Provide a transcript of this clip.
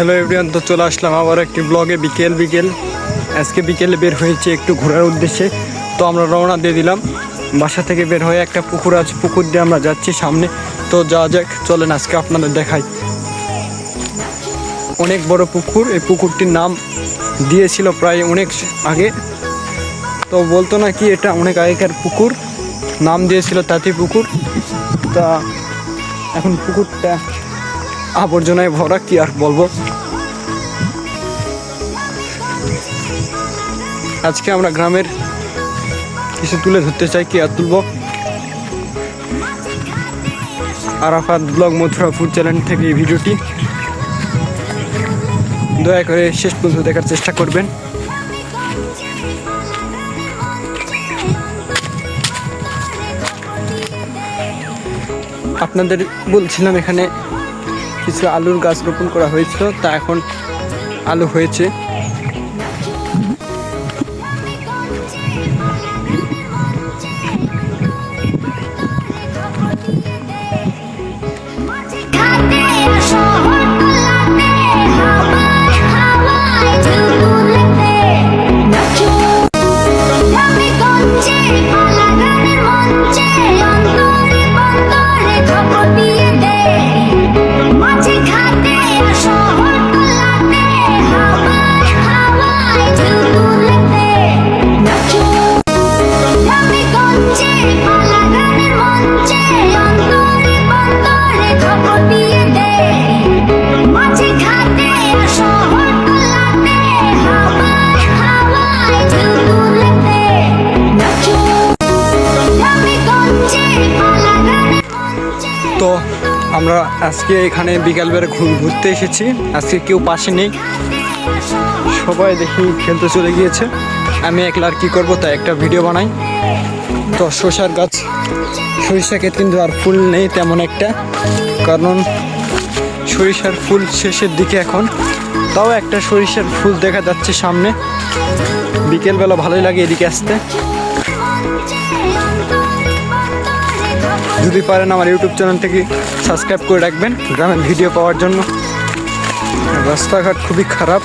Hello everyone তো চলে আসলাম আবার একটি ব্লগে বিকেল বিকেল। আজকে বিকেলে বের হয়েছে একটু ঘোরার উদ্দেশ্যে। তো আমরা রওনা দিয়ে দিলাম। বাসা থেকে বের হয়ে একটা পুকুর আছে, পুকুর দিয়ে আমরা যাচ্ছি সামনে। তো যা যাক, চলেন আজকে আপনাদের দেখাই। অনেক বড় পুকুর, এই পুকুরটির নাম দিয়েছিল প্রায় অনেক আগে। তো বলতো না কি, এটা অনেক আগেকার পুকুর, নাম দিয়েছিল তাঁতি পুকুর। তা এখন পুকুরটা আবর্জনায় ভরা, কি আর বলব? আজকে আমরা গ্রামের কিছু তুলে ধরতে চাই, কি আর তুলবো? আরাফাত ব্লগ মথুরাপুর চ্যানেল থেকে এই ভিডিওটি। দয়া করে শেষ পর্যন্ত দেখার চেষ্টা করবেন। আপনাদের বলছিলাম এখানে কিছু আলুর গাছ রোপণ করা হয়েছিল তা এখন আলু হয়েছে। তো আমরা আজকে এখানে বিকালবেলা ঘুরতে এসেছি। আজকে কেউ পাশে নেই। সবাই দেখি খেলতে চলে গিয়েছে। আমি একলা আর কী করব তাই একটা ভিডিও বানাই। তো শসার গাছ সরিষা ক্ষেত কিন্তু আর ফুল নেই তেমন একটা। কারণ সরিষার ফুল শেষের দিকে এখন। তাও একটা সরিষার ফুল দেখা যাচ্ছে সামনে। বিকেলবেলা ভালোই লাগে এদিকে আসতে। যদি পারেন আমার ইউটিউব চ্যানেল থেকে সাবস্ক্রাইব করে রাখবেন। গ্রামের ভিডিও পাওয়ার জন্য। রাস্তাঘাট খুবই খারাপ।